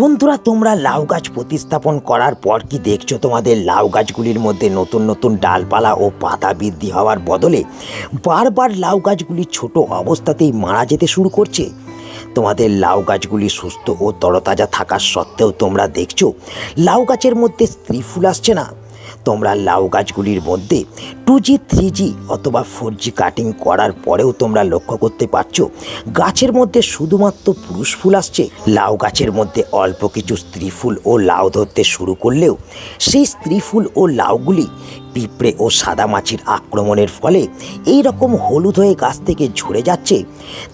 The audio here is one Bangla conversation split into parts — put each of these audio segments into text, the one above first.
বন্ধুরা, তোমরা লাউ গাছ প্রতিস্থাপন করার পর কি দেখছ? তোমাদের লাউ গাছগুলির মধ্যে নতুন নতুন ডালপালা ও পাতা বৃদ্ধি হওয়ার বদলে বারবার লাউ গাছগুলি ছোট অবস্থাতেই মারা যেতে শুরু করছে। তোমাদের লাউ গাছগুলি সুস্থ ও তরতাজা থাকার সত্ত্বেও তোমরা দেখছ, লাউ গাছের মধ্যে স্ত্রী ফুল আসছে না। তোমরা লাউ গাছগুলির মধ্যে টু জি থ্রি জি অথবা ফোর জি কাটিং করার পরেও তোমরা লক্ষ্য করতে পারছ, গাছের মধ্যে শুধুমাত্র পুরুষ ফুল আসছে। লাউ গাছের মধ্যে অল্প কিছু স্ত্রী ফুল ও লাউ ধরতে শুরু করলেও সেই স্ত্রী ফুল ও লাউগুলি পিঁপড়ে ও সাদা মাছির আক্রমণের ফলে এই রকম হলুদ হয়ে গাছ থেকে ঝরে যাচ্ছে,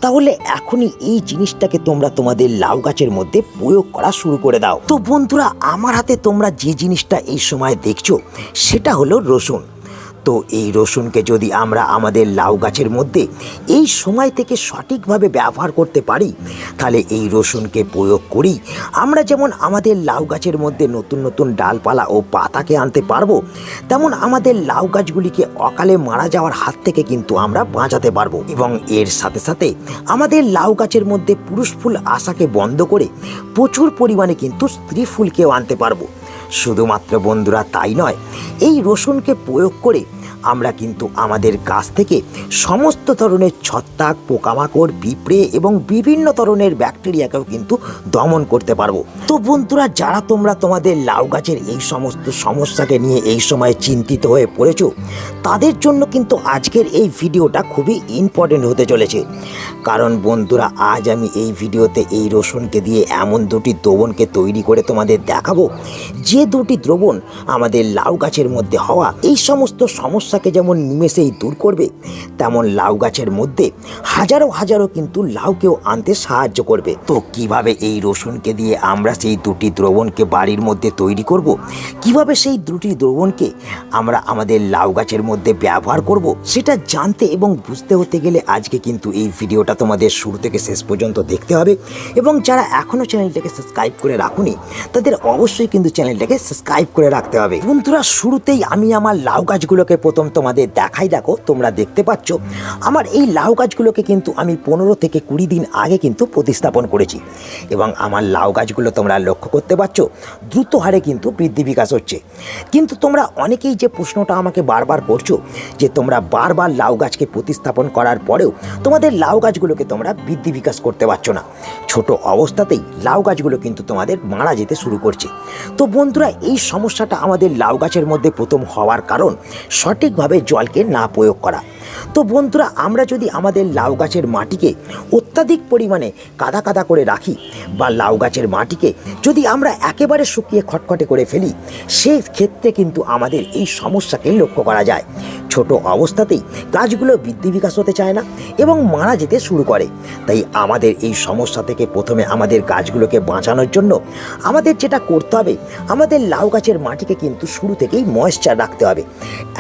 তাহলে এখনই এই জিনিসটাকে তোমরা তোমাদের লাউ গাছের মধ্যে প্রয়োগ করা শুরু করে দাও। তো বন্ধুরা, আমার হাতে তোমরা যে জিনিসটা এই সময় দেখছ, সেটা হলো রসুন। তো এই রসুনকে যদি আমরা আমাদের লাউ গাছের মধ্যে এই সময় থেকে সঠিকভাবে ব্যবহার করতে পারি, তাহলে এই রসুনকে প্রয়োগ করি, আমরা যেমন আমাদের লাউ গাছের মধ্যে নতুন নতুন ডালপালা ও পাতাকে আনতে পারব, তেমন আমাদের লাউ গাছগুলিকে অকালে মারা যাওয়ার হাত থেকে কিন্তু আমরা বাঁচাতে পারব। এবং এর সাথে সাথে আমাদের লাউ গাছের মধ্যে পুরুষ ফুল আসাকে বন্ধ করে প্রচুর পরিমাণে কিন্তু স্ত্রী ফুলকেও আনতে পারব। শুধুমাত্র বন্ধুরা তাই নয়, এই রসুনকে প্রয়োগ করে আমরা কিন্তু আমাদের গাছ থেকে সমস্ত ধরনের ছত্রাক, পোকামাকড়, পিঁপড়ে এবং বিভিন্ন ধরনের ব্যাকটেরিয়াকেও কিন্তু দমন করতে পারব। তো বন্ধুরা, যারা তোমরা তোমাদের লাউ গাছের এই সমস্ত সমস্যাকে নিয়ে এই সময় চিন্তিত হয়ে পড়েছো, তাদের জন্য কিন্তু আজকের এই ভিডিওটা খুবই ইম্পর্টেন্ট হতে চলেছে। কারণ বন্ধুরা, আজ আমি এই ভিডিওতে এই রসুনকে দিয়ে এমন দুটি দ্রবণকে তৈরি করে তোমাদের দেখাবো। যে দুটি দ্রবণ আমাদের লাউ গাছের মধ্যে হওয়া এই সমস্ত সমস্যাকে যেমন নিমেষেই দূর করবে, তেমন লাউ গাছের মধ্যে হাজারো হাজারো কিন্তু লাউকেও আনতে সাহায্য করবে তো কীভাবে এই রসুনকে দিয়ে আমরা সেই দুটি দ্রবণকে বাড়ির মধ্যে তৈরি করব। কীভাবে সেই দুটি দ্রবণকে আমরা আমাদের লাউ গাছের মধ্যে ব্যবহার করব। সেটা জানতে এবং বুঝতে হতে গেলে আজকে কিন্তু এই ভিডিওটা তোমাদের শুরু থেকে শেষ পর্যন্ত দেখতে হবে এবং যারা এখনও চ্যানেলটাকে সাবস্ক্রাইব করে রাখুনি, তাদের অবশ্যই কিন্তু চ্যানেলটাকে সাবস্ক্রাইব করে রাখতে হবে বন্ধুরা, শুরুতেই আমি আমার লাউ গাছগুলোকে প্রথম তোমাদের দেখাই দেখো, তোমরা দেখতে পাচ্ছ, আমার এই লাউ গাছগুলোকে কিন্তু আমি পনেরো থেকে কুড়ি দিন আগে কিন্তু প্রতিস্থাপন করেছি। এবং আমার লাউ গাছগুলো তোমরা লক্ষ্য করতে পারছ দ্রুত হারে কিন্তু বৃদ্ধি বিকাশ হচ্ছে। কিন্তু তোমরা অনেকেই যে প্রশ্নটা আমাকে বারবার করছ, যে তোমরা বারবার লাউ গাছকে প্রতিস্থাপন করার পরেও তোমাদের লাউ গাছগুলোকে তোমরা বৃদ্ধি বিকাশ করতে পারছ না। ছোট অবস্থাতেই লাউ গাছগুলো কিন্তু তোমাদের মারা যেতে শুরু করছে। তো বন্ধুরা, এই সমস্যাটা আমাদের লাউ গাছের মধ্যে প্রথম হওয়ার কারণ সঠিকভাবে জলকে না প্রয়োগ করা। তো বন্ধুরা, আমরা যদি আমাদের লাউ গাছের মাটিকে অত্যাধিক পরিমাণে কাদা কাদা করে রাখি বা লাউ গাছের মাটিকে যদি আমরা একেবারে শুকিয়ে খটখটে করে ফেলি, সেই ক্ষেত্রে কিন্তু আমাদের এই সমস্যাকে লক্ষ্য করা যায়। ছোট অবস্থাতেই গাছগুলো বৃদ্ধি বিকাশ হতে চায় না এবং মারা যেতে শুরু করে। তাই আমাদের এই সমস্যা থেকে প্রথমে আমাদের গাছগুলোকে বাঁচানোর জন্য আমাদের যেটা করতে হবে, আমাদের লাউ গাছের মাটিকে কিন্তু শুরু থেকেই ময়েশ্চার রাখতে হবে।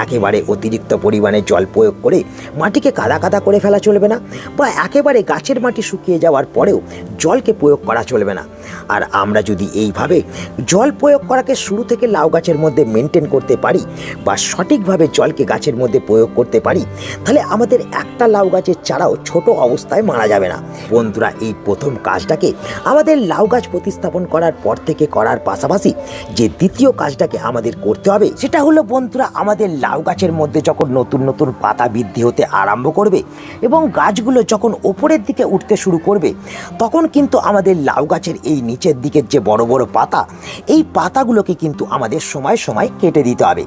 একেবারে অতিরিক্ত পরিমাণে জল প্রয়োগ করে মাটিকে কাদা কাদা করে ফেলা চলবে না বা একেবারে গাছের মাটি শুকিয়ে যাওয়ার পরেও জলকে প্রয়োগ করা চলবে না। আর আমরা যদি এইভাবে জল প্রয়োগ করাকে শুরু থেকে লাউ গাছের মধ্যে মেনটেন করতে পারি বা সঠিকভাবে জলকে গাছের মধ্যে প্রয়োগ করতে পারি, তাহলে আমাদের একটা লাউ গাছের চারাও ছোট অবস্থায় মারা যাবে না। বন্ধুরা, এই প্রথম কাজটাকে আমাদের লাউ গাছ প্রতিস্থাপন করার পর থেকে করার পাশাপাশি যে দ্বিতীয় কাজটাকে আমাদের করতে হবে, সেটা হলো বন্ধুরা, আমাদের লাউ গাছের মধ্যে যখন নতুন নতুন পাতা বৃদ্ধি হতে আরম্ভ করবে এবং গাছগুলো যখন ওপরের দিকে উঠতে শুরু করবে, তখন কিন্তু আমাদের লাউ গাছের এই নিচের দিকের যে বড় বড় পাতা, এই পাতাগুলোকে কিন্তু আমাদের সময় সময় কেটে দিতে হবে।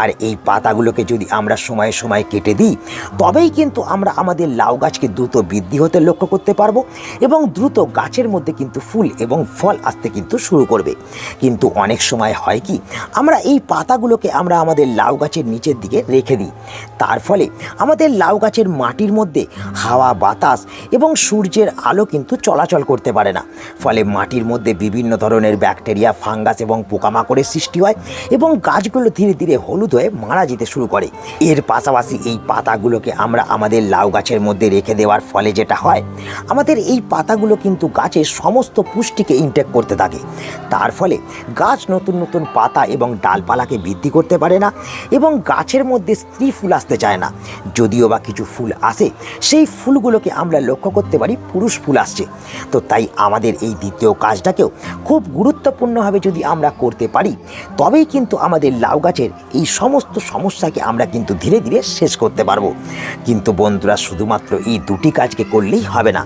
আর এই পাতাগুলোকে যদি আমরা সময়ে সময় কেটে দিই, তবেই কিন্তু আমরা আমাদের লাউ গাছকে দ্রুত বৃদ্ধি হতে লক্ষ্য করতে পারব এবং দ্রুত গাছের মধ্যে কিন্তু ফুল এবং ফল আসতে কিন্তু শুরু করবে। কিন্তু অনেক সময় হয় কি, আমরা এই পাতাগুলোকে আমরা আমাদের লাউ গাছের নিচের দিকে রেখে দিই। তার ফলে আমাদের লাউ গাছের মাটির মধ্যে হাওয়া, বাতাস এবং সূর্যের আলো কিন্তু চলাচল করতে পারে না। ফলে মাটির মধ্যে বিভিন্ন ধরনের ব্যাকটেরিয়া, ফাঙ্গাস এবং পোকামাকড়ের সৃষ্টি হয় এবং গাছগুলো ধীরে ধীরে হলুদ হয়ে মারা যেতে শুরু করে। এর পাশাপাশি এই পাতাগুলোকে আমরা আমাদের লাউ গাছের মধ্যে রেখে দেওয়ার ফলে যেটা হয়, আমাদের এই পাতাগুলো কিন্তু গাছের সমস্ত পুষ্টিকে ইনটেক করতে থাকে। তার ফলে গাছ নতুন নতুন পাতা এবং ডালপালাকে বৃদ্ধি করতে পারে না এবং গাছের মধ্যে স্ত্রী ফুল আসতে চায় না। যদিও বা কিছু ফুল আসে সেই ফুলগুলোকে আমরা লক্ষ্য করতে পারি পুরুষ ফুল আসছে। তো তাই আমাদের এই দ্বিতীয় কাজটাকেও খুব গুরুত্বপূর্ণভাবে যদি আমরা করতে পারি, তবেই কিন্তু আমাদের লাউ গাছের এই সমস্ত সমস্যাকে আমরা কিন্তু ধীরে ধীরে শেষ করতে পারব। কিন্তু বন্ধুরা, শুধুমাত্র এই দুটি কাজকে করলেই হবে না।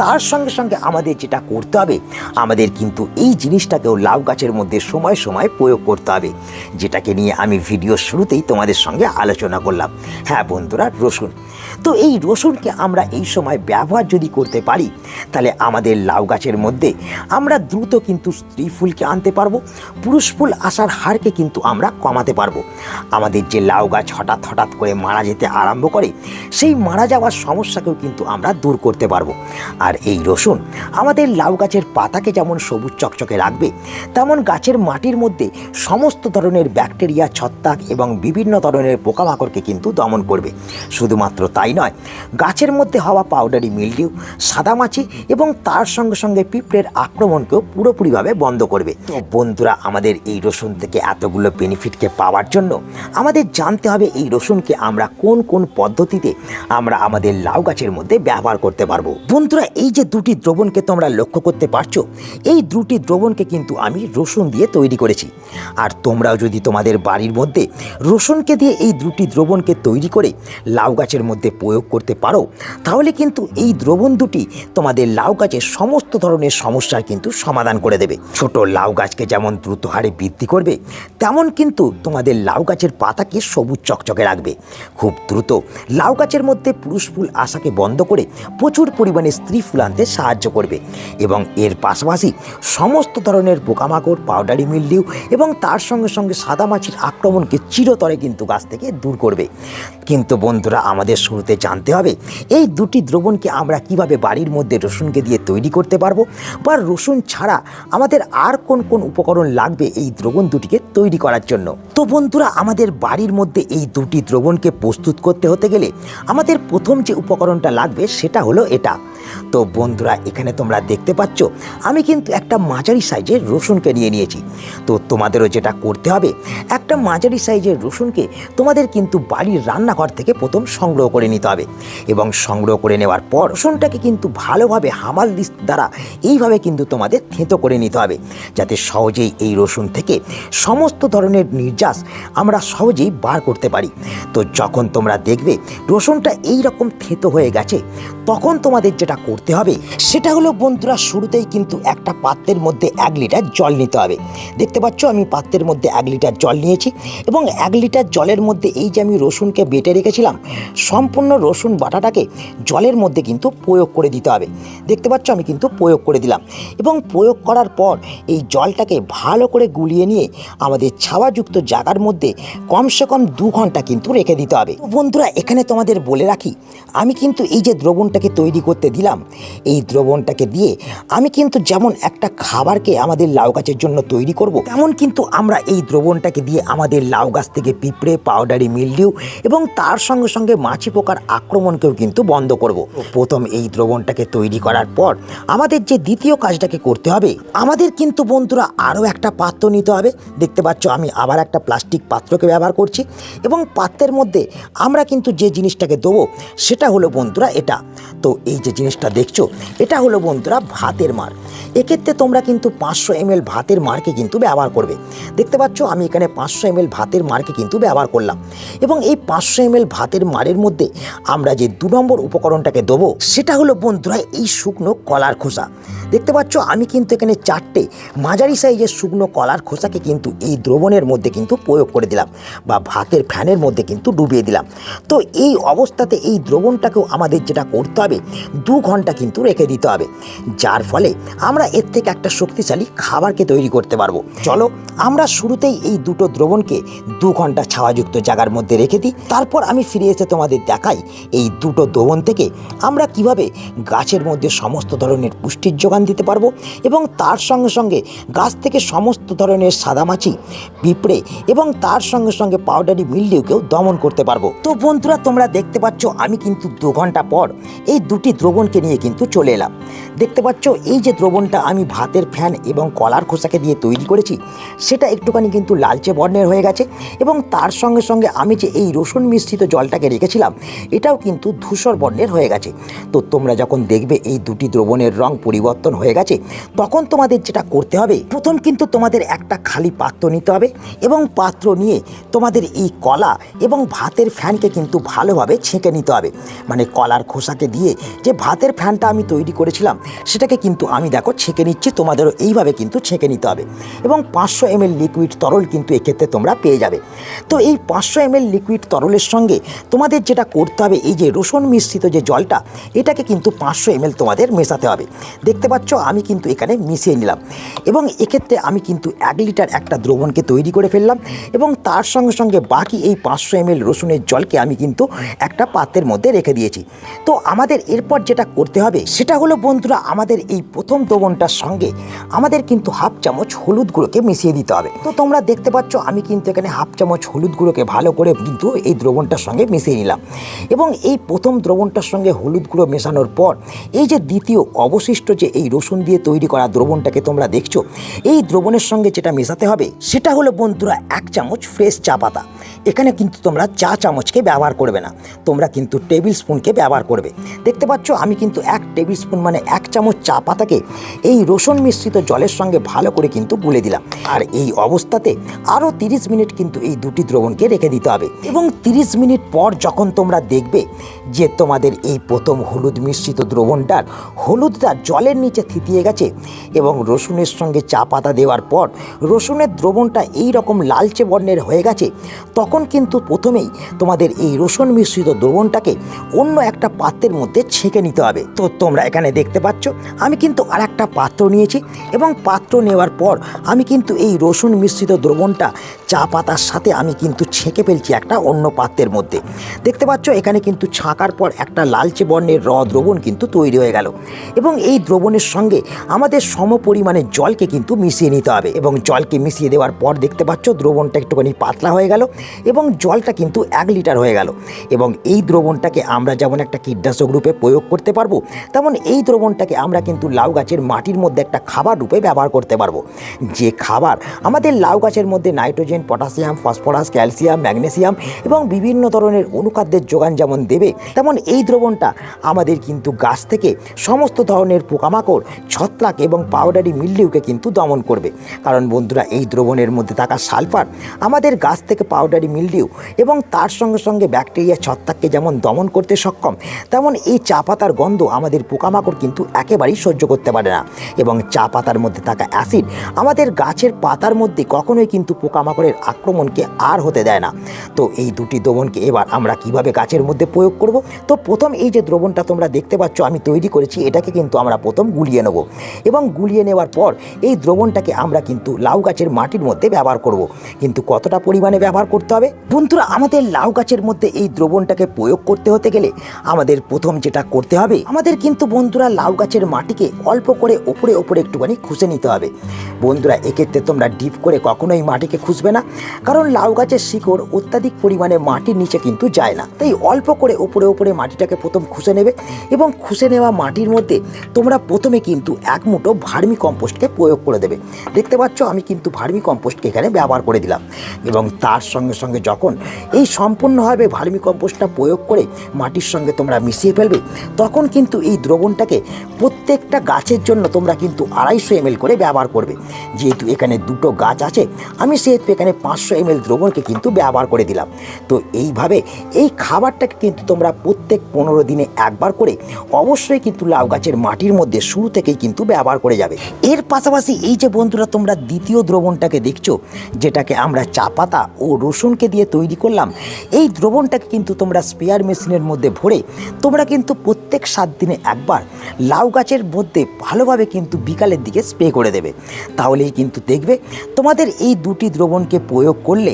তার সঙ্গে সঙ্গে আমাদের যেটা করতে হবে, আমাদের কিন্তু এই জিনিসটাকেও লাউ গাছের মধ্যে সময় সময় প্রয়োগ করতে হবে, যেটাকে নিয়ে আমি ভিডিও শুরুতেই তোমাদের সঙ্গে আলোচনা করলাম। হ্যাঁ বন্ধুরা রসুন। তো এই রসুনকে আমরা এই সময় ব্যবহার যদি করতে পারি, তাহলে আমাদের লাউ গাছের মধ্যে আমরা দ্রুত কিন্তু স্ত্রী ফুলকে আনতে পারব, পুরুষ ফুল আসার হারকে কিন্তু আমরা কমাতে পারব। আমাদের যে লাউ গাছ হঠাৎ হঠাৎ করে মারা যেতে আরম্ভ করে, সেই মারা যাওয়ার সমস্যাকেও কিন্তু আমরা দূর করতে পারব। আর এই রসুন আমাদের লাউ গাছের পাতাকে যেমন সবুজ চকচকে রাখবে, তেমন গাছের মাটির মধ্যে সমস্ত ধরনের ব্যাকটেরিয়া, ছত্রাক এবং বিভিন্ন ধরনের পোকামাকড়কে কিন্তু দমন করবে। শুধুমাত্র তাই নয়। গাছের মধ্যে হওয়া পাউডারি মিলডিউ সাদামাছি এবং তার সঙ্গে সঙ্গে পিঁপড়ের আক্রমণকেও পুরোপুরিভাবে বন্ধ করবে। বন্ধুরা, আমাদের এই রসুন থেকে এতগুলো বেনিফিটকে পাওয়ার জন্য আমাদের জানতে হবে এই রসুনকে আমরা কোন কোন পদ্ধতিতে আমরা আমাদের লাউ গাছের মধ্যে ব্যবহার করতে পারব। বন্ধুরা, এই যে দুটি দ্রবণকে তোমরা লক্ষ্য করতে পারছ, এই দুটি দ্রবণকে কিন্তু আমি রসুন দিয়ে তৈরি করেছি। আর তোমরাও যদি তোমাদের বাড়ির মধ্যে রসুনকে দিয়ে এই দুটি দ্রবণকে তৈরি করে লাউ গাছের মধ্যে প্রয়োগ করতে পারো, তাহলে কিন্তু এই দ্রবণ দুটি তোমাদের লাউ গাছের সমস্ত ধরনের সমস্যার কিন্তু সমাধান করে দেবে। ছোট লাউ গাছকে যেমন দ্রুত হারে বৃদ্ধি করবে, তেমন কিন্তু তোমাদের লাউ গাছের পাতাকে সবুজ চকচকে রাখবে। খুব দ্রুত লাউ গাছের মধ্যে পুরুষ ফুল আশাকে বন্ধ করে প্রচুর পরিমাণে স্ত্রী ফুল আনতে সাহায্য করবে এবং এর পাশাপাশি সমস্ত ধরনের পোকামাকড়, পাউডারি মিলডিউ এবং তার সঙ্গে সঙ্গে সাদামাছির আক্রমণকে চিরতরে কিন্তু গাছ থেকে দূর করবে। কিন্তু বন্ধুরা, আমাদের শুরুতে জানতে হবে। এই দুটি দ্রবণকে আমরা কীভাবে বাড়ির মধ্যে রসুনকে দিয়ে তৈরি করতে পারব বা রসুন ছাড়া আমাদের আর কোন কোন উপকরণ লাগবে এই দ্রবণ দুটিকে তৈরি করার জন্য? তো বন্ধুরা, আমাদের বাড়ির মধ্যে এই দুটি দ্রবণকে প্রস্তুত করতে হতে গেলে আমাদের প্রথম যে উপকরণটা লাগবে সেটা হলো এটা। তো বন্ধুরা, এখানে তোমরা দেখতে পাচ্ছ, আমি কিন্তু একটা মাঝারি সাইজের রসুনকে নিয়ে নিয়েছি। তো তোমাদেরও যেটা করতে হবে, একটা মাঝারি সাইজের রসুনকে তোমাদের কিন্তু বাড়ির রান্নাঘর থেকে প্রথম সংগ্রহ করে নিতে হবে এবং সংগ্রহ করে নেওয়ার পর রসুনটাকে কিন্তু ভালোভাবে হামাল দিস দ্বারা এইভাবে কিন্তু তোমাদের থেঁতো করে নিতে হবে, যাতে সহজেই এই রসুন থেকে সমস্ত ধরনের নির্যাস আমরা সহজেই বার করতে পারি। তো যখন তোমরা দেখবে রসুনটা এই রকম থেঁতো হয়ে গেছে, তখন তোমাদের যেটা করতে হবে। সেটা হলো বন্ধুরা, শুরুতেই কিন্তু একটা পাত্রের মধ্যে এক লিটার জল নিতে হবে। দেখতে পাচ্ছ, আমি পাত্রের মধ্যে এক লিটার জল নিয়েছি এবং এক লিটার জলের মধ্যে এই যে আমি রসুনকে বেটে রেখেছিলাম, সম্পূর্ণ রসুন বাটাটাকে জলের মধ্যে কিন্তু প্রয়োগ করে দিতে হবে। দেখতে পাচ্ছ, আমি কিন্তু প্রয়োগ করে দিলাম এবং প্রয়োগ করার পর এই জলটাকে ভালো করে গুলিয়ে নিয়ে আমাদের ছাওয়াযুক্ত জায়গার মধ্যে কমসে কম দু ঘণ্টা কিন্তু রেখে দিতে হবে। বন্ধুরা, এখানে তোমাদের বলে রাখি, আমি কিন্তু এই যে দ্রবণটাকে তৈরি করতে দিলাম এই দ্রবণটাকে দিয়ে আমি কিন্তু যেমন একটা খাবারকে আমাদের লাউ গাছের জন্য তৈরি করব, তেমন কিন্তু আমরা এই দ্রবণটাকে দিয়ে আমাদের লাউ গাছ থেকে পিঁপড়ে, পাউডারি, মিলডিউ এবং তার সঙ্গে সঙ্গে মাছি পোকার আক্রমণকেও কিন্তু বন্ধ করব। প্রথম এই দ্রবণটাকে তৈরি করার পর আমাদের যে দ্বিতীয় কাজটাকে করতে হবে, আমাদের কিন্তু বন্ধুরা আরও একটা পাত্র নিতে হবে। দেখতে পাচ্ছ আমি আবার একটা প্লাস্টিক পাত্রকে ব্যবহার করছি এবং পাত্রের মধ্যে আমরা কিন্তু যে জিনিসটাকে দেবো সেটা হলো বন্ধুরা এটা। তো এই যে জিনিসটা দেখছ, এটা হলো বন্ধুরা ভাতের মার। এক্ষেত্রে তোমরা কিন্তু পাঁচশো এমএল ভাতের মারকে কিন্তু ব্যবহার করবে। দেখতে পাচ্ছ, আমি এখানে পাঁচশো এমএল ভাতের মারকে কিন্তু ব্যবহার করলাম। এবং এই পাঁচশো এমএল ভাতের মারের মধ্যে আমরা যে দু নম্বর উপকরণটাকে দেবো, সেটা হলো বন্ধুরা এই শুকনো কলার খোসা। দেখতে পাচ্ছ, আমি কিন্তু এখানে চারটে মাঝারি সাইজের শুকনো কলার খোসাকে কিন্তু এই দ্রবণের মধ্যে কিন্তু প্রয়োগ করে দিলাম বা ভাতের ফ্যানের মধ্যে কিন্তু ডুবিয়ে দিলাম। তো এই অবস্থাতে এই দ্রবণটাকেও আমাদের যেটা করতে হবে, দু ঘণ্টা কিন্তু রেখে দিতে হবে। যার ফলে আমরা এর থেকে একটা শক্তিশালী খাবারকে তৈরি করতে পারব। চলো, আমরা শুরুতেই এই দুটো দ্রবণকে দু ঘণ্টা ছাওয়াযুক্ত জায়গার মধ্যে রেখে দিই। তারপর আমি ফিরে এসে তোমাদের দেখাই এই দুটো দ্রবণ থেকে আমরা কীভাবে গাছের মধ্যে সমস্ত ধরনের পুষ্টির যোগান দিতে পারব এবং তার সঙ্গে সঙ্গে গাছ থেকে সমস্ত ধরনের সাদামাছি, পিঁপড়ে এবং তার সঙ্গে সঙ্গে পাউডারি মিলডিউকেও দমন করতে পারব। তো বন্ধুরা, তোমরা দেখতে পাচ্ছ, আমি কিন্তু দু ঘণ্টা পর এই দুটি দ্রবণকে দ্রবণকে নিয়ে কিন্তু চলে এলাম। দেখতে পাচ্ছ, এই যে দ্রবণটা আমি ভাতের ফ্যান এবং কলার খোসাকে দিয়ে তৈরি করেছি, সেটা একটুখানি কিন্তু লালচে বর্ণের হয়ে গেছে এবং তার সঙ্গে সঙ্গে আমি যে এই রসুন মিশ্রিত জলটাকে রেখেছিলাম, এটাও কিন্তু ধূসর বর্ণের হয়ে গেছে। তো তোমরা যখন দেখবে এই দুটি দ্রবণের রং পরিবর্তন হয়ে গেছে, তখন তোমাদের যেটা করতে হবে, প্রথম কিন্তু তোমাদের একটা খালি পাত্র নিতে হবে এবং পাত্র নিয়ে তোমাদের এই কলা এবং ভাতের ফ্যানকে কিন্তু ভালোভাবে ছেঁকে নিতে হবে। মানে কলার খোসাকে দিয়ে যে ভাতের ফ্যানটা আমি তৈরি করেছিলাম। সেটাকে কিন্তু আমি দেখো ছেঁকে নিচ্ছি, তোমাদেরও এইভাবে কিন্তু ছেঁকে নিতে হবে। এবং পাঁচশো এমএল লিকুইড তরল কিন্তু এক্ষেত্রে তোমরা পেয়ে যাবে। তো এই পাঁচশো এমএল লিকুইড তরলের সঙ্গে তোমাদের যেটা করতে হবে, এই যে রসুন মিশ্রিত যে জলটা, এটাকে কিন্তু পাঁচশো এমএল তোমাদের মেশাতে হবে। দেখতে পাচ্ছ, আমি কিন্তু এখানে মিশিয়ে নিলাম। এবং এক্ষেত্রে আমি কিন্তু এক লিটার একটা দ্রবণকে তৈরি করে ফেললাম। এবং তার সঙ্গে সঙ্গে বাকি এই পাঁচশো এমএল রসুনের জলকে আমি কিন্তু একটা পাত্রের মধ্যে রেখে দিয়েছি। তো আমাদের এরপর যেটা করতে হবে, সেটা হলো বন্ধুরা আমাদের এই প্রথম দ্রবণটার সঙ্গে আমাদের কিন্তু হাফ চামচ হলুদ গুঁড়োকে মিশিয়ে দিতে হবে। তো তোমরা দেখতে পাচ্ছ আমি কিন্তু এখানে হাফ চামচ হলুদ গুঁড়োকে ভালো করে কিন্তু এই দ্রবণটার সঙ্গে মিশিয়ে নিলাম। এবং এই প্রথম দ্রবণটার সঙ্গে হলুদ গুঁড়ো মেশানোর পর এই যে দ্বিতীয় অবশিষ্ট যে এই রসুন দিয়ে তৈরি করা দ্রবণটাকে তোমরা দেখছ, এই দ্রবণের সঙ্গে যেটা মেশাতে হবে, সেটা হলো বন্ধুরা এক চামচ ফ্রেশ চা পাতা। এখানে কিন্তু তোমরা চা চামচকে ব্যবহার করবে না, তোমরা কিন্তু টেবিল স্পুনকে ব্যবহার করবে। দেখতে পাচ্ছ আমি কিন্তু এক টেবিল স্পুন মানে এক চামচ চা পাতাকে এই রসুন মিশ্রিত জলের সঙ্গে ভালো করে কিন্তু গুলে দিলাম। আর এই অবস্থাতে আরও তিরিশ মিনিট কিন্তু এই দুটি দ্রবণকে রেখে দিতে হবে। এবং তিরিশ মিনিট পর যখন তোমরা দেখবে যে তোমাদের এই প্রথম হলুদ মিশ্রিত দ্রবণটার হলুদটা জলের নিচে থিতিয়ে গেছে এবং রসুনের সঙ্গে চা পাতা দেওয়ার পর রসুনের দ্রবণটা এই রকম লালচে বর্ণের হয়ে গেছে, তখন কিন্তু প্রথমেই তোমাদের এই রসুন মিশ্রিত দ্রবণটাকে অন্য একটা পাত্রের মধ্যে ছেঁকে নিতে হবে তো তোমরা এখানে দেখতে পাচ্ছ, আমি কিন্তু আর একটা পাত্র নিয়েছি এবং পাত্র নেওয়ার পর আমি কিন্তু এই রসুন মিশ্রিত দ্রবণটা চা পাতার সাথে আমি কিন্তু ছেঁকে ফেলছি একটা অন্য পাত্রের মধ্যে। দেখতে পাচ্ছ, এখানে কিন্তু ছাঁকার পর একটা লালচে বর্ণের র দ্রবণ কিন্তু তৈরি হয়ে গেল এবং এই দ্রবণের সঙ্গে আমাদের সম পরিমাণে জলকে কিন্তু মিশিয়ে নিতে হবে এবং জলকে মিশিয়ে দেওয়ার পর দেখতে পাচ্ছ, দ্রবণটা একটুখানি পাতলা হয়ে গেল এবং জলটা কিন্তু এক লিটার হয়ে গেল এবং এই দ্রবণটাকে আমরা যেমন একটা কীটনাশক রূপে প্রয়োগ করতে পারব। তেমন এই দ্রবণটাকে আমরা কিন্তু লাউ গাছের মাটির মধ্যে একটা খাবার রূপে ব্যবহার করতে পারব। যে খাবার আমাদের লাউ গাছের মধ্যে nitrogen, potassium, phosphorus, calcium, magnesium এবং বিভিন্ন ধরনের অনুখাদ্যের যোগান যেমন দেবে, তেমন এই দ্রবণটা আমাদের কিন্তু গাছ থেকে সমস্ত ধরনের পোকামাকড়, ছত্রাক এবং পাউডারি মিল্লিউকে কিন্তু দমন করবে। কারণ বন্ধুরা, এই দ্রবণের মধ্যে থাকা সালফার আমাদের গাছ থেকে পাউডারি মিল্ডিউ এবং তার সঙ্গে সঙ্গে ব্যাকটেরিয়া, ছত্রাককে যেমন দমন করতে সক্ষম, তেমন এই চা পাতার গন্ধ আমাদের পোকামাকড় কিন্তু একেবারেই সহ্য করতে পারে না। এবং চা পাতার মধ্যে থাকা অ্যাসিড আমাদের গাছের পাতার মধ্যে কখনোই কিন্তু পোকামাকড়ের আক্রমণকে আর হতে দেয় না। তো এই দুটি দ্রবণকে এবার আমরা কীভাবে গাছের মধ্যে প্রয়োগ করব? তো প্রথম এই যে দ্রবণটা তোমরা দেখতে পাচ্ছ, আমি তৈরি করেছি, এটাকে কিন্তু আমরা প্রথম গুলিয়ে নেব। এবং গুলিয়ে নেওয়ার পর এই দ্রবণটাকে আমরা কিন্তু লাউ গাছের মাটির মধ্যে ব্যবহার করব। কিন্তু কতটা পরিমাণে ব্যবহার করতে হবে? বন্ধুরা, আমাদের লাউ গাছের মধ্যে এই দ্রবণটাকে প্রয়োগ করতে হতে গেলে আমাদের প্রথম যেটা করতে হবে আমাদের কিন্তু বন্ধুরা লাউ গাছের মাটিকে অল্প করে ওপরে ওপরে একটুখানি খুঁজে নিতে হবে। বন্ধুরা, এক্ষেত্রে তোমরা ডিপ করে কখনোই মাটিকে খুঁজবে না, কারণ লাউ গাছের শিকড় অত্যাধিক পরিমাণে মাটির নিচে কিন্তু যায় না। তাই অল্প করে ওপরে ওপরে মাটিটাকে প্রথম খুঁজে নেবে এবং খুঁজে নেওয়া মাটির মধ্যে তোমরা প্রথমে কিন্তু এক মুঠো ভার্মি কম্পোস্টকে প্রয়োগ করে দেবে। দেখতে পাচ্ছ, আমি কিন্তু ভার্মি কম্পোস্টকে এখানে ব্যবহার করে দিলাম এবং তার সঙ্গে সঙ্গে যখন এই সম্পূর্ণভাবে ভার্মি কম্পোস্টটা প্রয়োগ করে মাটির সঙ্গে তোমরা মিশিয়ে ফেলবে, তখন কিন্তু এই দ্রবণটাকে প্রত্যেকটা গাছের জন্য তোমরা কিন্তু আড়াইশো এমএল করে ব্যবহার করবে। যেহেতু এখানে দুটো গাছ আছে, আমি সেহেতু এখানে পাঁচশো এমএল দ্রবণকে কিন্তু ব্যবহার করে দিলাম। তো এইভাবে এই খাবারটাকে কিন্তু তোমরা প্রত্যেক পনেরো দিনে একবার করে অবশ্যই কিন্তু লাউ গাছের মাটির মধ্যে শুরু থেকেই কিন্তু ব্যবহার করে যাবে। এর পাশাপাশি এই যে বন্ধুরা, তোমরা দ্বিতীয় দ্রবণটাকে দেখছ, যেটাকে আমরা চা পাতা ও রসুনকে দিয়ে তৈরি করলাম, এই দ্রবণটাকে কিন্তু তোমরা স্পেয়ার মেশিনের মধ্যে ভরে তোমরা কিন্তু প্রত্যেক সাত দিনে একবার লাউ গাছের মধ্যে ভালোভাবে কিন্তু বিকালের দিকে স্প্রে করে দেবে। তাহলেই কিন্তু দেখবে তোমাদের এই দুটি দ্রবণকে প্রয়োগ করলে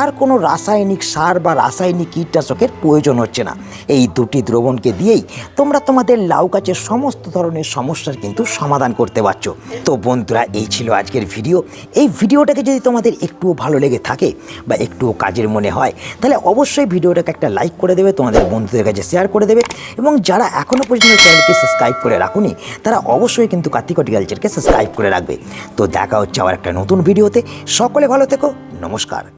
আর কোনো রাসায়নিক সার বা রাসায়নিক কীটনাশকের প্রয়োজন হচ্ছে না। এই দুটি দ্রবণকে দিয়েই তোমরা তোমাদের লাউ গাছের সমস্ত ধরনের সমস্যার কিন্তু সমাধান করতে পারছ। তো বন্ধুরা, এই ছিল আজকের ভিডিও। এই ভিডিওটাকে যদি তোমাদের একটুও ভালো লেগে থাকে বা একটুও কাজের মনে হয়, তাহলে অবশ্যই ভিডিওটাকে একটা লাইক করে দেবে, তোমাদের বন্ধুদের কাছে শেয়ার করে দেবে এবং যারা এখনও পর্যন্ত চ্যানেলকে সাবস্ক্রাইব করে রাখুনি, তারা অবশ্যই কিন্তু কার্তিক অটিকালচারকে সাবস্ক্রাইব করে রাখবে। তো দেখা হচ্ছে আবার একটা নতুন ভিডিওতে সকলে ভালো থেকো, নমস্কার।